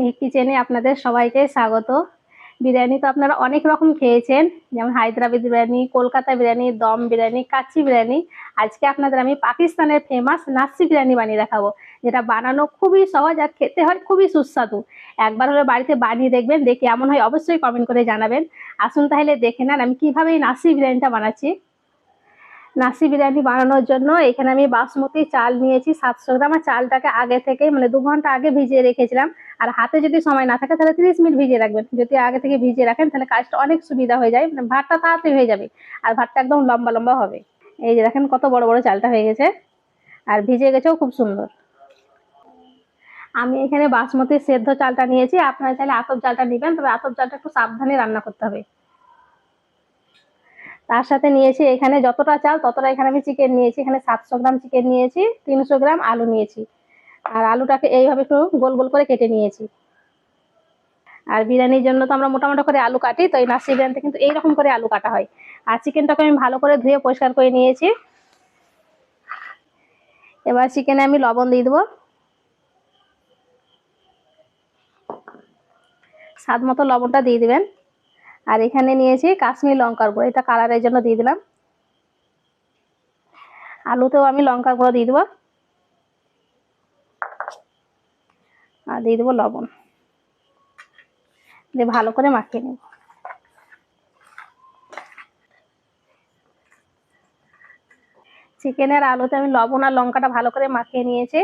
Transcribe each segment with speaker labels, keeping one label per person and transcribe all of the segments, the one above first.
Speaker 1: মেহেক কিচেনে আপনাদের সবাইকে স্বাগত। বিরিয়ানি তো আপনারা অনেক রকম খেয়েছেন, যেমন হায়দ্রাবাদ বিরিয়ানি, কলকাতা বিরিয়ানি, দম বিরিয়ানি, কাচ্চি বিরিয়ানি। আজকে আপনাদের আমি পাকিস্তানের ফেমাস নাসি বিরিয়ানি বানিয়ে দেখাবো, যেটা বানানো খুবই সহজ আর খেতে হয় খুবই সুস্বাদু। একবার হলে বাড়িতে বানিয়ে দেখবেন, দেখে এমন হয় অবশ্যই কমেন্ট করে জানাবেন। আসুন তাহলে দেখে নেন আমি কীভাবে এই নাসি বিরিয়ানিটা বানাচ্ছি। নাসি বিরিয়ানি বানানোর জন্য এখানে আমি বাসমতি চাল নিয়েছি সাতশো গ্রাম, আর চালটাকে আগে থেকে মানে দু ঘণ্টা আগে ভিজিয়ে রেখেছিলাম। আর হাতে যদি সময় না থাকে তাহলে তিরিশ মিনিট ভিজিয়ে রাখবেন। যদি আগে থেকে ভিজিয়ে রাখেন তাহলে কাজটা অনেক সুবিধা হয়ে যায় মানে ভাতটা তাড়াতাড়ি হয়ে যাবে, আর ভাতটা একদম লম্বা লম্বা হবে। এই যে দেখেন কত বড় বড় চালটা হয়ে গেছে, আর ভিজে গেছেও খুব সুন্দর। আমি এখানে বাসমতি সেদ্ধ চালটা নিয়েছি, আপনারা চাইলে আতপ চালটা নেবেন, তবে আতপ চালটা একটু সাবধানে রান্না করতে হবে। তার সাথে নিয়েছি এখানে যতটা চাল, ততটা এখানে আমি চিকেন নিয়েছি। এখানে সাতশো গ্রাম চিকেন নিয়েছি, তিনশো গ্রাম আলু নিয়েছি। আর আলুটাকে এইভাবে একটু গোল গোল করে কেটে নিয়েছি। আর বিরিয়ানির জন্য তো আমরা মোটামুটি করে আলু কাটি, তো এই নাসি বিরিয়ানিতে কিন্তু এইরকম করে আলু কাটা হয়। আর চিকেনটাকে আমি ভালো করে ধুয়ে পরিষ্কার করে নিয়েছি। এবার চিকেনে আমি লবণ দিয়ে দেবো। স্বাদ মতো লবণটা দিয়ে দিবেন। আর এখানে নিয়েছি কাশ্মীর লঙ্কার গুঁড়ো। এটা কালারের জন্য দিয়ে দিলাম। আলুতেও আমি লঙ্কার গুঁড়ো দিয়ে দেবো। আর দিয়ে দেবো লবণ। দিয়ে ভালো করে মাখিয়ে নেব। চিকেনের আলুতে আমি লবণ আর লঙ্কাটা ভালো করে মাখিয়ে নিয়েছি।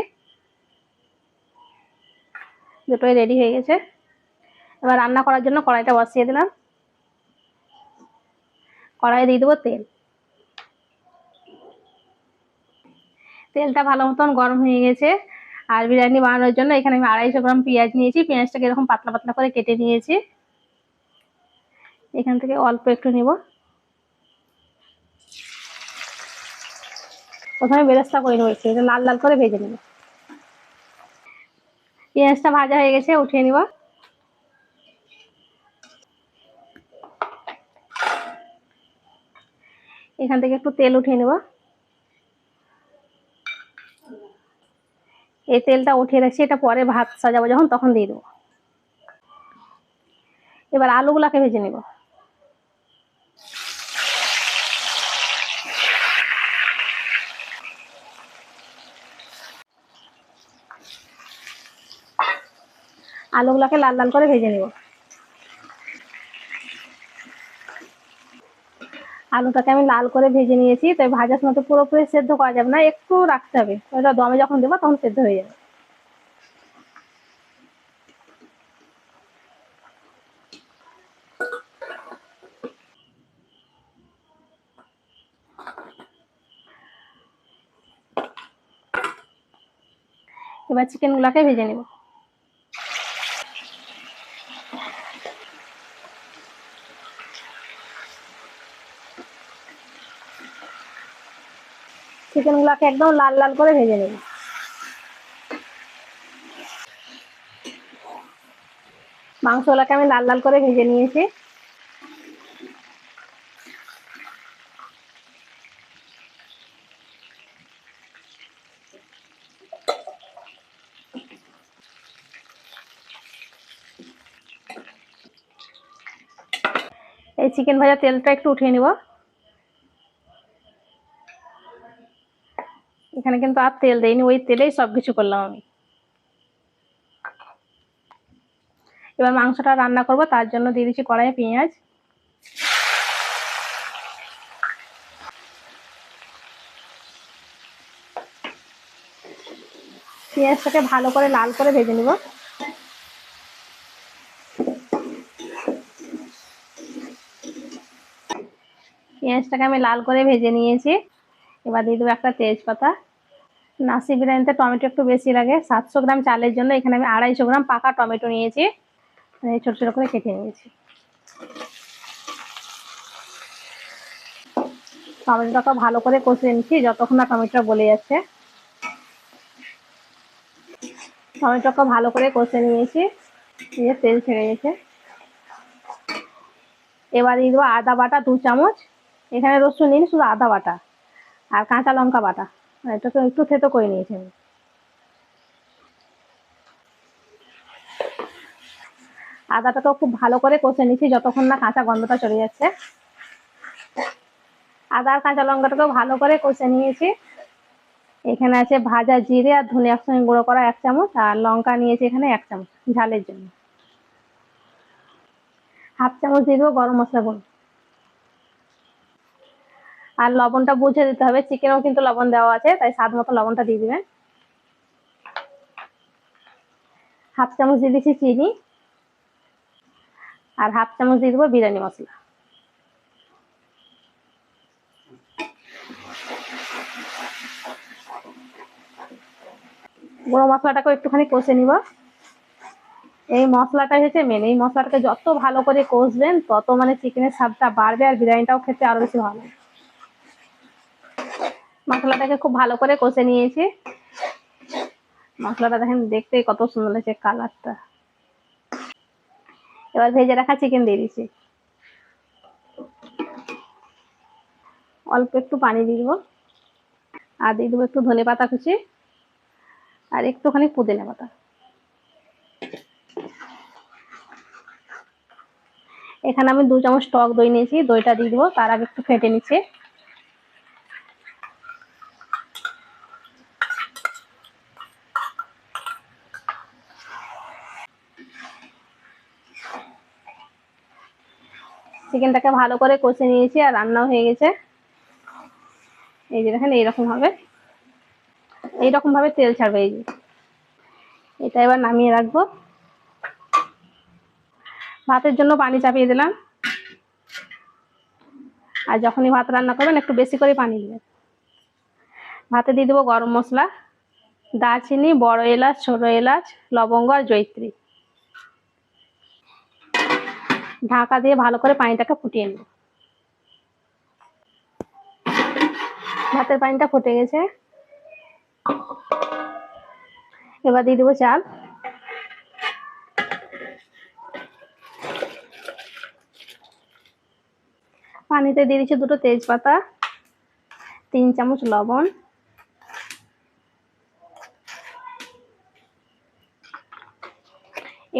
Speaker 1: দুটোই রেডি হয়ে গেছে। এবার রান্না করার জন্য কড়াইটা বসিয়ে দিলাম। কড়াই দিয়ে দেবো তেল। তেলটা ভালো মতন গরম হয়ে গেছে। আর বিরিয়ানি বানানোর জন্য এখানে আমি আড়াইশো গ্রাম পেঁয়াজ নিয়েছি। পেঁয়াজটাকে এরকম পাতলা পাতলা করে কেটে নিয়েছি। এখান থেকে অল্প একটু নিব। প্রথমে বেরেস্তা করে নেব একটু লাল লাল করে ভেজে নেব। পেঁয়াজটা ভাজা হয়ে গেছে, উঠিয়ে নিব। এখান থেকে একটু তেল উঠিয়ে নেব। এই তেলটা উঠিয়ে রাখছি এটা পরে ভাত সাজাবো, যখন তখন দিয়ে দেবো। এবার আলুগুলাকে ভেজে নেব। আলুগুলাকে লাল লাল করে ভেজে নেব। আলুটাকে আমি লাল করে ভেজে নিয়েছি তাই ভাজার সময় তো পুরোপুরি সেদ্ধ করা যাবে না, একটু রাখতে হবে। ওটা দমে যখন দেবো তখন সেদ্ধ হয়ে যাবে। এবার চিকেনগুলোকে ভেজে নেব। চিকেনগুলোকে একদম লাল লাল করে ভেজে নেব। মাংসগুলোকে আমি লাল লাল করে ভেজে নিয়েছি। এই চিকেন ভাজা তেলটা একটু উঠিয়ে নিব। এখানে কিন্তু আর তেল দেয়নি ওই তেলেই সব কিছু করলাম আমি। এবার মাংসটা রান্না করব, তার জন্য দিয়ে দিচ্ছি কড়াইয়ে পেঁয়াজ। পেঁয়াজটাকে ভালো করে লাল করে ভেজে নিব। পেঁয়াজটাকে আমি লাল করে ভেজে নিয়েছি। এবার দিয়ে দেবো একটা তেজপাতা। নাসি বিরিয়ানিতে টমেটো একটু বেশি লাগে। সাতশো গ্রাম চালের জন্য এখানে আমি আড়াইশো গ্রাম পাকা টমেটো নিয়েছি। ছোটো ছোটো করে কেটে নিয়েছি। টমেটোটাকে ভালো করে কষিয়ে নিচ্ছি, যতক্ষণ না টমেটোটা গলে যাচ্ছে। টমেটোকে ভালো করে কষে নিয়েছি, দিয়ে তেল ছেড়ে গেছে এবার দিয়ে দেবো আদা বাটা দু চামচ। এখানে রসুন নিন, শুধু আদা বাটা। আর কাঁচা লঙ্কা বাটা। এটাকে একটু থেতো করে নিয়েছি আমি। আদাটাকেও খুব ভালো করে কষে নিচ্ছি যতক্ষণ না কাঁচা গন্ধটা চলে যাচ্ছে। আদা আর কাঁচা লঙ্কাটাকেও ভালো করে কষে নিয়েছি। এখানে আছে ভাজা জিরে আর ধনে একসঙ্গে গুঁড়ো করা এক চামচ, আর লঙ্কা নিয়েছি এখানে এক চামচ ঝালের জন্য। হাফ চামচ দিয়ে দেবো গরম মশলা গুঁড়ো। আর লবণটা বুঝে দিতে হবে। চিকেনেও কিন্তু লবণ দেওয়া আছে, তাই স্বাদ মতো লবণটা দিয়ে দিবেন। হাফ চামচ দিয়ে দিচ্ছি চিনি আর হাফ চামচ দিয়ে দেবো বিরিয়ানি মশলা। গুঁড়ো মশলাটাকে একটুখানি কষে নিব। এই মশলাটা হচ্ছে মেন এই মশলাটাকে যত ভালো করে কষবেন, তত মানে চিকেনের স্বাদটা বাড়বে আর বিরিয়ানিটাও খেতে আরও বেশি ভালো। মশলাটাকে খুব ভালো করে কষে নিয়েছি। মশলাটা দেখেন দেখতে কত সুন্দর লাগছে কালারটা। এবার ভেজে রাখা চিকেন দিয়ে দিচ্ছি। অল্প একটু পানি দিয়ে দেবো। আর দিয়ে দেবো একটু ধনে পাতা কুচি। আর একটুখানি পুদিনা পাতা। এখানে আমি দু চামচ টক দই নিয়েছি, দইটা দিয়ে দেবো, তার আগে একটু ফেটে নিচ্ছি। চিকেনটাকে ভালো করে কষে নিয়েছি আর রান্নাও হয়ে গেছে। এই যে দেখেন, এইরকম হবে। এইরকম ভাবে তেল ছাড়বে এই যে। এটা এবার নামিয়ে রাখব। ভাতের জন্য পানি চাপিয়ে দিলাম। আর যখনই ভাত রান্না করবেন, একটু বেশি করে পানি দিবেন। ভাতে দিয়ে দেবো গরম মশলা, দারচিনি, বড় এলাচ, ছোট এলাচ, লবঙ্গ আর জৈত্রী ঢাকা দিয়ে ভালো করে পানিটাকে ফুটিয়ে নেব। ভাতের পানিটা ফুটে গেছে। এবার দিয়ে দেবো চাল। পানিতে দিয়ে দিচ্ছি দুটো তেজপাতা, তিন চামচ লবণ।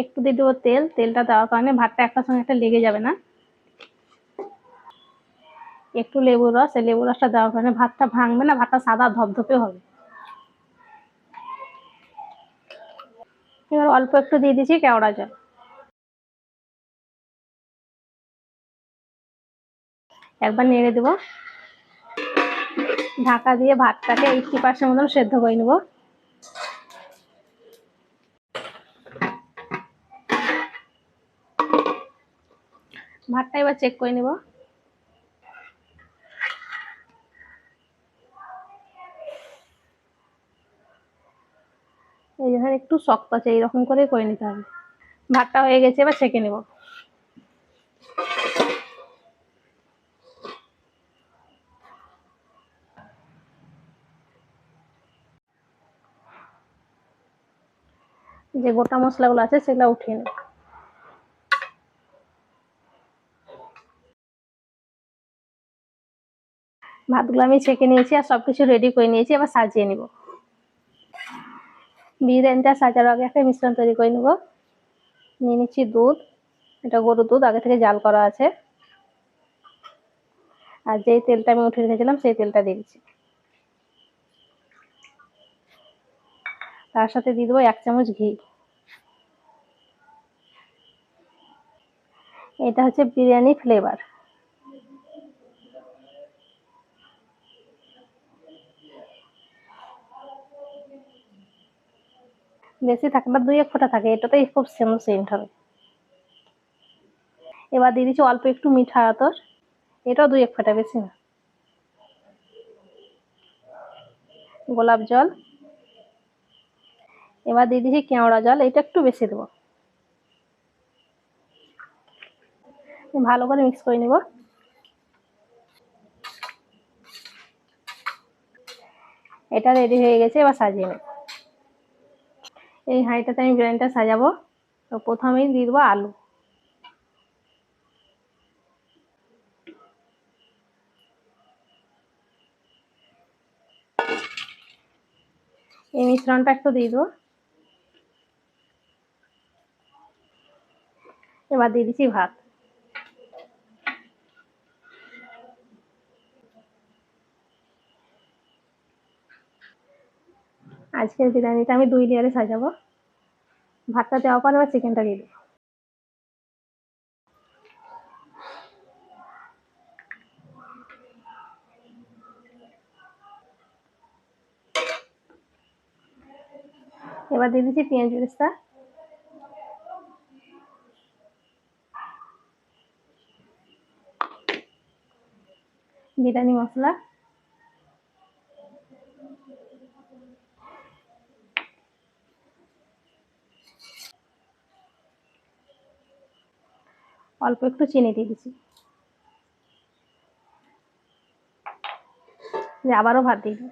Speaker 1: একটু দিয়ে দেবো তেল, তেলটা দেওয়ার কারণে ভাতটা একটা সঙ্গে একটা লেগে যাবে না। একটু লেবুর রস, এই লেবু রসটা দেওয়ার কারণে ভাতটা ভাঙবে না, ভাতটা সাদা ধপধপে হবে। এবার অল্প একটু দিয়ে দিচ্ছি কেওড়া জল। একবার নেড়ে দেবো। ঢাকা দিয়ে ভাতটাকে এইটটি পার্সেন্ট মতন সেদ্ধ করে নেব। ভাতটা এবার চেক করে নেব। এই যে একটু শক্ত আছে, এইরকম করে করে নিতে হবে। ভাতটা হয়ে গেছে, এবার ছেঁকে নেব। যে গোটা মশলাগুলো আছে, সেগুলো উঠিয়ে নেব। ভাতগুলো আমি ছেঁকে নিয়েছি আর সবকিছু রেডি করে নিয়েছি, এবার সাজিয়ে নিব। বিরিয়ানিটা সাজার আগে একটা মিশ্রণ তৈরি করে নেব। নিয়ে নিচ্ছি দুধ এটা গরুর দুধ, আগে থেকে জাল করা আছে। আর যেই তেলটা আমি উঠে রেখেছিলাম, সেই তেলটা দিয়ে দিচ্ছি। তার সাথে দিয়ে দেবো এক চামচ ঘি। এটা হচ্ছে বিরিয়ানি ফ্লেভার বেশি থাকে না দুই এক ফোঁটা থাকে, এটাতেই খুব সেম সেন্ট হবে। এবার দিয়ে দিচ্ছি অল্প একটু মিঠা আতর, এটাও দুই এক ফোঁটা বেশি না। গোলাপ জল। এবার দিয়ে দিচ্ছি কেওড়া জল, এটা একটু বেশি দেবো। ভালো করে মিক্স করে নেব। এটা রেডি হয়ে গেছে, এবার সাজিয়ে নেব। এই হাঁড়িটাতে আমি বিরিয়ানিটা সাজাবো। তো প্রথমেই দিয়ে দেবো আলু। এই মিশ্রণটা একটু দিয়ে দেবো। এবার দিয়ে দিচ্ছি ভাত। আজকের বিরিয়ানিটা আমি দুই লেয়ারে সাজাবো। ভাতটা দেওয়া পর এবার চিকেনটা দিয়ে দেবো। এবার দিয়ে দিচ্ছি পেঁয়াজ বেরেস্তা। বিরিয়ানি মশলা। অল্প একটু চিনি দিয়ে দিচ্ছি আবারও ভাত দিয়ে দিই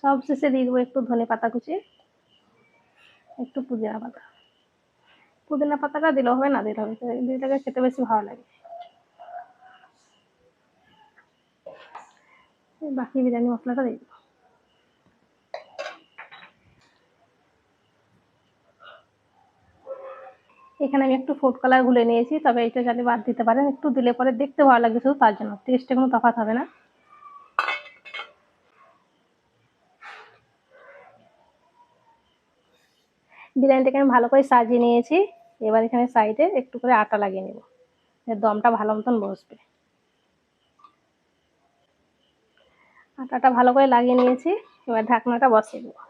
Speaker 1: সব শেষে দিয়ে দেবো একটু ধনে পাতা কুচি। একটু পুদিনা পাতা। পুদিনা পাতাটা দিলেও হবে না, দিলে হবে। দিলে খেতে বেশি ভালো লাগে। বাকি বিরিয়ানি মশলাটা দিয়ে দেবো। এখানে আমি একটু ফুড কালার গুলে নিয়েছি, তবে এটা চাইলে বাদ দিতে পারেন, একটু দিলে পরে দেখতে ভালো লাগবে, শুধু তার জন্য। টেস্টে কোনো তফাৎ হবে না। বিরিয়ানিটাকে আমি ভালো করে সাজিয়ে নিয়েছি। এবার এখানে সাইডে একটু করে আটা লাগিয়ে নেব। দমটা ভালো মতন বসবে। আটাটা ভালো করে লাগিয়ে নিয়েছি। এবার ঢাকনাটা বসিয়ে দেবো।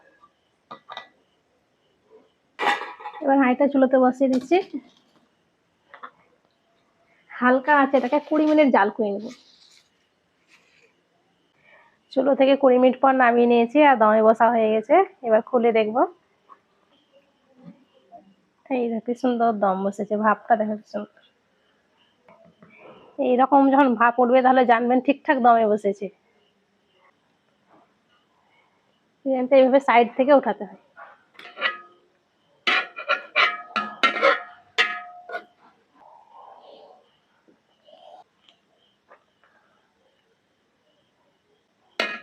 Speaker 1: এবার হাঁড়িটা চুলোতে বসিয়ে দিচ্ছি। হালকা আছে এটাকে কুড়ি মিনিট জাল করে নেব। চুলো থেকে কুড়ি মিনিট পর নামিয়ে নিয়েছি আর দমে বসা হয়ে গেছে। এবার খুলে দেখব। এই সুন্দর দম বসেছে, ভাবটা দেখো সুন্দর এইরকম যখন ভাপ উঠবে তাহলে জানবেন ঠিকঠাক দমে বসেছে। এইভাবে সাইড থেকে উঠাতে হয়।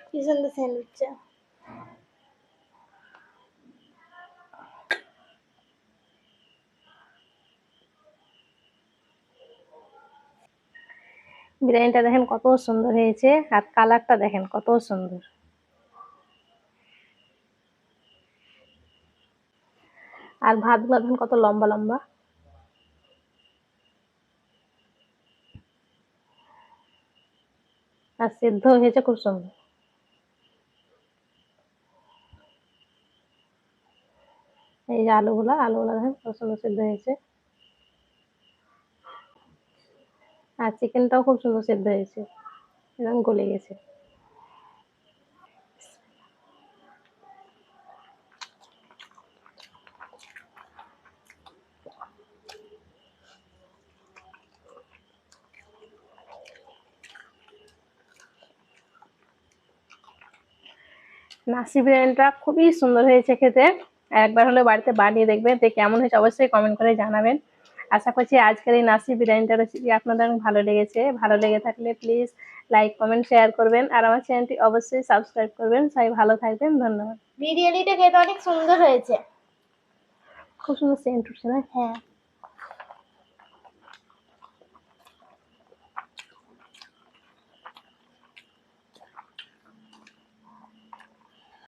Speaker 2: কি সুন্দর সেন্ট
Speaker 1: বিরিয়ানিটা দেখেন কত সুন্দর হয়েছে, আর কালারটা দেখেন কত সুন্দর। আর ভাতগুলো দেখেন কত লম্বা লম্বা। আর সিদ্ধ হয়েছে খুব সুন্দর। এই যে আলুগুলো আলুগুলো দেখেন কত সুন্দর সিদ্ধ হয়েছে। আর চিকেনটাও খুব সুন্দর সেদ্ধ হয়েছে। এরকম গলে গেছে। নাসি বিরিয়ানিটা খুবই সুন্দর হয়েছে খেতে। একবার হলে বাড়িতে বানিয়ে দেখবেন, তো কেমন হয়েছে অবশ্যই কমেন্ট করে জানাবেন। আশা করছি আজকের এই নাসি বিরিয়ানিটা রেসিপি আপনাদের অনেক ভালো লেগেছে। ভালো লেগে থাকলে প্লিজ লাইক কমেন্ট শেয়ার করবেন। আর আমার চ্যানেলটি অবশ্যই সাবস্ক্রাইব করবেন। সবাই ভালো থাকবেন। ধন্যবাদ।
Speaker 2: বিরিয়ানিটা খেতে অনেক সুন্দর হয়েছে।
Speaker 1: খুব সুন্দর সেন্ট উঠছে না?
Speaker 2: হ্যাঁ।